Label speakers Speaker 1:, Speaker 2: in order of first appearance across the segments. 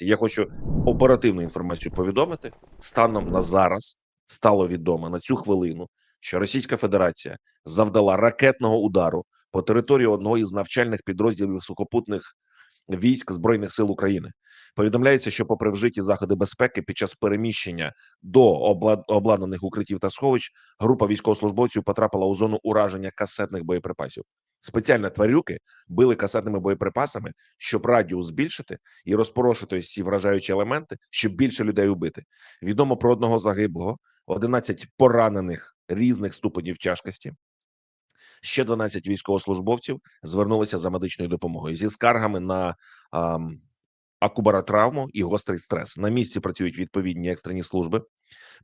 Speaker 1: Я хочу оперативну інформацію повідомити. Станом на зараз стало відомо на цю хвилину, що Російська Федерація завдала ракетного удару по території одного із навчальних підрозділів сухопутних військ збройних сил України. Повідомляється, що, попри вжиті заходи безпеки, під час переміщення до обла- обладнаних укриттів та сховищ, група військовослужбовців потрапила у зону ураження касетних боєприпасів. Спеціально тварюки били касетними боєприпасами, щоб радіус збільшити і розпорошити всі вражаючі елементи, щоб більше людей убити. Відомо про одного загиблого, 11 поранених різних ступенів тяжкості. Ще 12 військовослужбовців звернулися за медичною допомогою зі скаргами на ам, акубаротравму і гострий стрес. На місці працюють відповідні екстрені служби.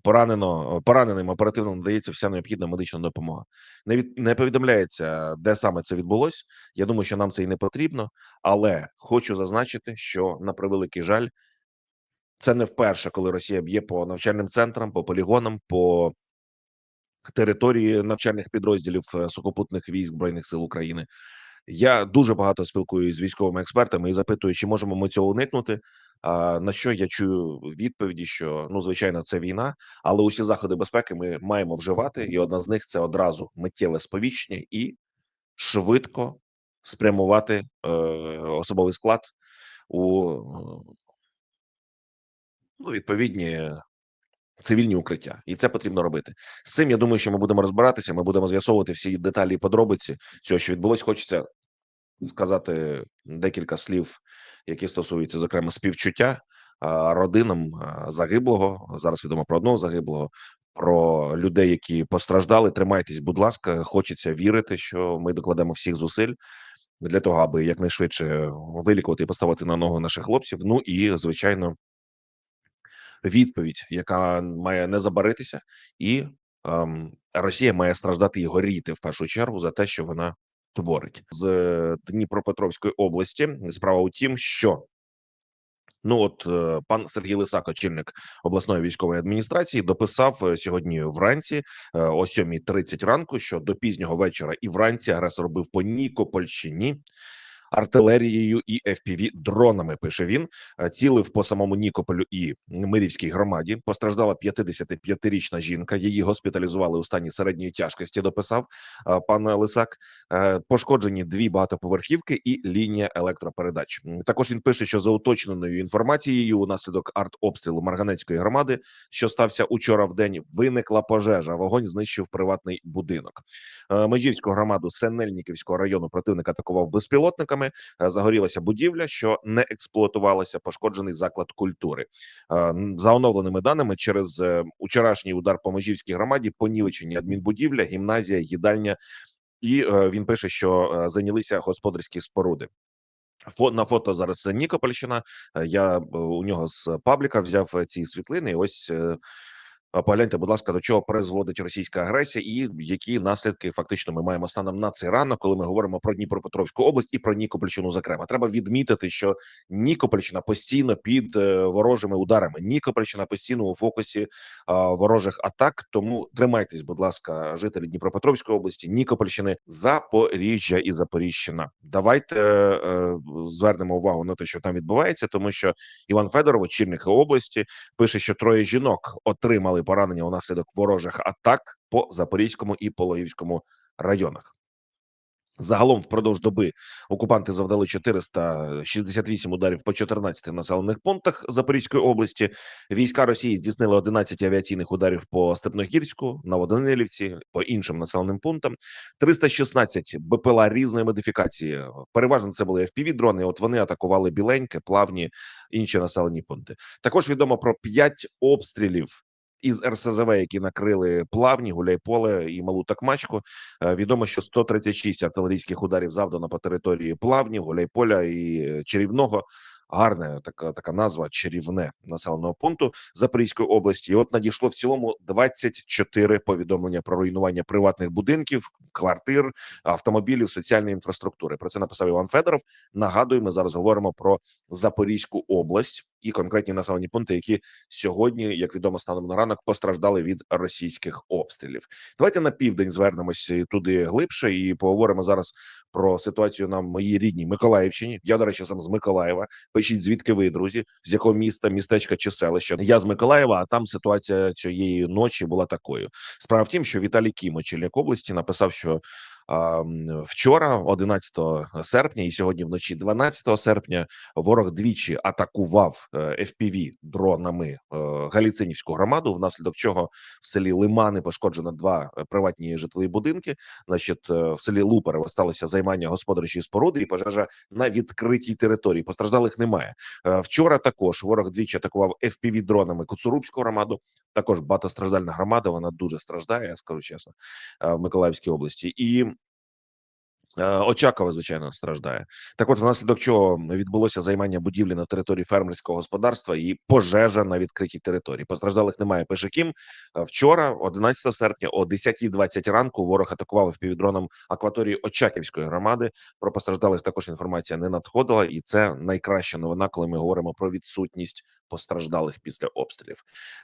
Speaker 1: Поранено пораненим оперативно надається вся необхідна медична допомога. Не від не повідомляється, де саме це відбулось. Я думаю, що нам це і не потрібно, але хочу зазначити, що на превеликий жаль, це не вперше, коли Росія б'є по навчальним центрам, по полігонам, по території навчальних підрозділів е, сухопутних військ збройних сил України. Я дуже багато спілкуюся з військовими експертами і запитую, чи можемо ми цього уникнути. На що я чую відповіді, що ну звичайно це війна, але усі заходи безпеки ми маємо вживати, і одна з них це одразу миттєве сповіщення і швидко спрямувати е, особовий склад у е, ну, відповідні цивільні укриття, і це потрібно робити. З цим я думаю, що ми будемо розбиратися. Ми будемо з'ясовувати всі деталі і подробиці цього, що відбулось. Хочеться сказати декілька слів, які стосуються зокрема співчуття родинам загиблого. Зараз відомо про одного загиблого. Про людей, які постраждали, тримайтесь, будь ласка. Хочеться вірити, що ми докладемо всіх зусиль для того, аби якнайшвидше вилікувати і поставити на ногу наших хлопців. Ну і звичайно, відповідь, яка має не забаритися, і ем, Росія має страждати і горіти в першу чергу за те, що вона творить з е, Дніпропетровської області. Справа у тім, що ну от е, пан Сергій Лисак, очільник обласної військової адміністрації, дописав е, сьогодні вранці о 7.30 ранку, що до пізнього вечора і вранці агресор бив по Нікопольщині артилерією і fpv дронами. Пише він Е, цілив по самому Нікополю і Мирівській громаді. Постраждала 55-річна жінка. Її госпіталізували у стані середньої тяжкості. Дописав е, пан Лисак. Е, Пошкоджені дві багатоповерхівки і лінія електропередач. Також він пише, що за уточненою інформацією, унаслідок артобстрілу Марганецької громади, що стався учора в день, виникла пожежа. Вогонь знищив приватний будинок. Межівську громаду Сенельниківського району противник атакував безпілотниками. Е, Загорілася будівля, що не експлуатувалася. Пошкоджений заклад культури. Е, За оновленими даними, через е, учорашній удар по Межівській громаді понівечені адмінбудівля, гімназія, їдальня. І він пише, що зайнялися господарські споруди. Фо на фото зараз Нікопольщина. Я у нього з пабліка взяв ці світлини. Ось погляньте, будь ласка, до чого призводить російська агресія, і які наслідки фактично ми маємо станом на цей ранок, коли ми говоримо про Дніпропетровську область і про Нікопольщину. Зокрема, треба відмітити, що Нікопольщина постійно під е, ворожими ударами. Нікопольщина постійно у фокусі а, ворожих атак. Тому тримайтесь, будь ласка, жителі Дніпропетровської області, Нікопольщини, Запоріжжя і Запоріжжя. Давайте е, звернемо увагу на те, що там відбувається, тому що Іван Федоров, очільник області, пише, що троє жінок отримали поранення унаслідок ворожих атак по Запорізькому і Пологівському районах. Загалом впродовж доби окупанти завдали 468 ударів по 14 населених пунктах Запорізької області. Війська Росії здійснили 11 авіаційних ударів по Степногірську, Новоданилівці, по іншим населеним пунктам. 316 БПЛА різної модифікації. Переважно це були fpv дрони. От вони атакували біленьке, плавні інші населені пункти. Також відомо про 5 обстрілів. Із РСЗВ, які накрили плавні, гуляйполе і малу такмачку, Е, Відомо, що 136 артилерійських ударів завдано по території плавні, гуляйполя і е, чарівного. Гарна така така назва чарівне населеного пункту Запорізької області. І от надійшло в цілому 24 повідомлення про руйнування приватних будинків, квартир, автомобілів, соціальної інфраструктури. Про це написав Іван Федоров. Нагадую, ми зараз говоримо про Запорізьку область і конкретні населені пункти, які сьогодні, як відомо, станом на ранок постраждали від російських обстрілів. Давайте на південь звернемося туди глибше і поговоримо зараз про ситуацію на моїй рідній Миколаївщині. Я до речі, сам з Миколаєва. Пишіть звідки ви, друзі, з якого міста, містечка чи селища. Я з Миколаєва, а там ситуація цієї ночі була такою. Справа в тім, що Віталій Кім, очільник області, написав, що вчора, 11 серпня, і сьогодні вночі, 12 серпня, ворог двічі атакував е, FPV дронами е, Галіцинівську громаду, внаслідок чого в селі Лимани пошкоджено два е, приватні житлові будинки. Значить, в селі Луперево сталося займання господарчої споруди і пожежа на відкритій території. Постраждалих немає. Вчора також ворог двічі атакував FPV дронами Куцурубську громаду. Також багатостраждальна громада. Вона дуже страждає, я скажу чесно, в Миколаївській області. І Очакова, звичайно, страждає. Так, от внаслідок чого відбулося займання будівлі на території фермерського господарства і пожежа на відкритій території. Постраждалих немає. Пише Кім. Е, Вчора, 11 серпня, о 10.20 ранку, ворог атакував півдроном акваторії Очаківської громади. Про постраждалих також інформація не надходила, і це найкраща новина, коли ми говоримо про відсутність постраждалих після обстрілів.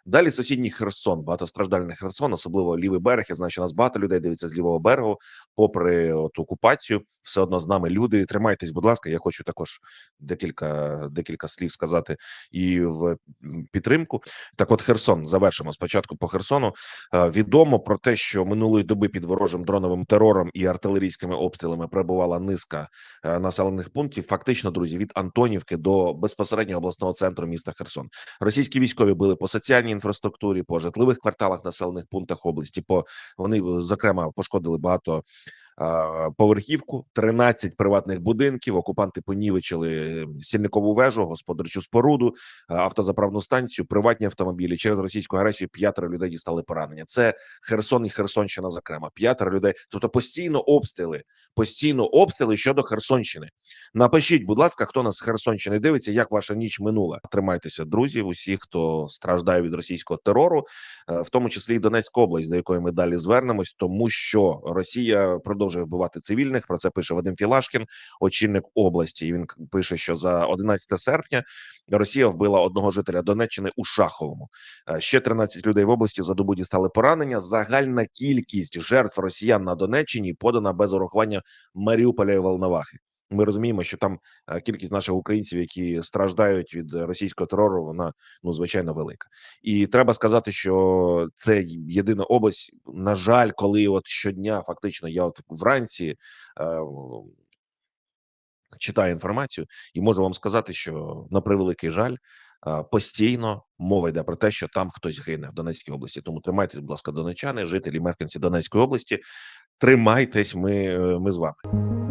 Speaker 1: Далі сусідній Херсон, багатостраждальний Херсон, особливо лівий берег. Я знаю, що нас багато людей дивиться з лівого берегу, попри от окупацію, все одно з нами люди. Тримайтесь, будь ласка. Я хочу також декілька декілька слів сказати і в підтримку. Так, от Херсон завершимо спочатку по Херсону. Е, Відомо про те, що минулої доби під ворожим дроновим терором і артилерійськими обстрілами перебувала низка е, населених пунктів. Фактично, друзі, від Антонівки до безпосередньо обласного центру міста Херсон. Російські військові били по соціальній інфраструктурі, по житлових кварталах, населених пунктах області. По вони зокрема пошкодили багато поверхівку, 13 приватних будинків. Окупанти понівечили сільникову вежу, господарчу споруду, автозаправну станцію, приватні автомобілі. Через російську агресію п'ятеро людей дістали поранення. Це Херсон і Херсонщина. Зокрема, п'ятеро людей. Тобто постійно обстріли, постійно обстріли щодо Херсонщини. Напишіть, будь ласка, хто нас з Херсонщини дивиться, як ваша ніч минула. Тримайтеся, друзі, усі, хто страждає від російського терору, е, в тому числі і Донецька область, до якої ми далі звернемось, тому що Росія продовжує вбивати цивільних. Про це пише Вадим Філашкін, очільник області. І він пише, що за 11 серпня Росія вбила одного жителя Донеччини у Шаховому. Е, Ще 13 людей в області за добу дістали поранення. Загальна кількість жертв росіян на Донеччині подана без урахування Маріуполя і Волновахи. Ми розуміємо, що там е, кількість наших українців, які страждають від е, російського терору, вона ну звичайно велика. І треба сказати, що це єдина область. На жаль, коли от щодня, фактично, я от вранці е, читаю інформацію, і можу вам сказати, що на превеликий жаль. е, Постійно мова йде про те, що там хтось гине в Донецькій області. Тому тримайтесь, будь ласка, донечани, жителі, мешканці Донецької області. Тримайтесь, ми, е, ми з вами.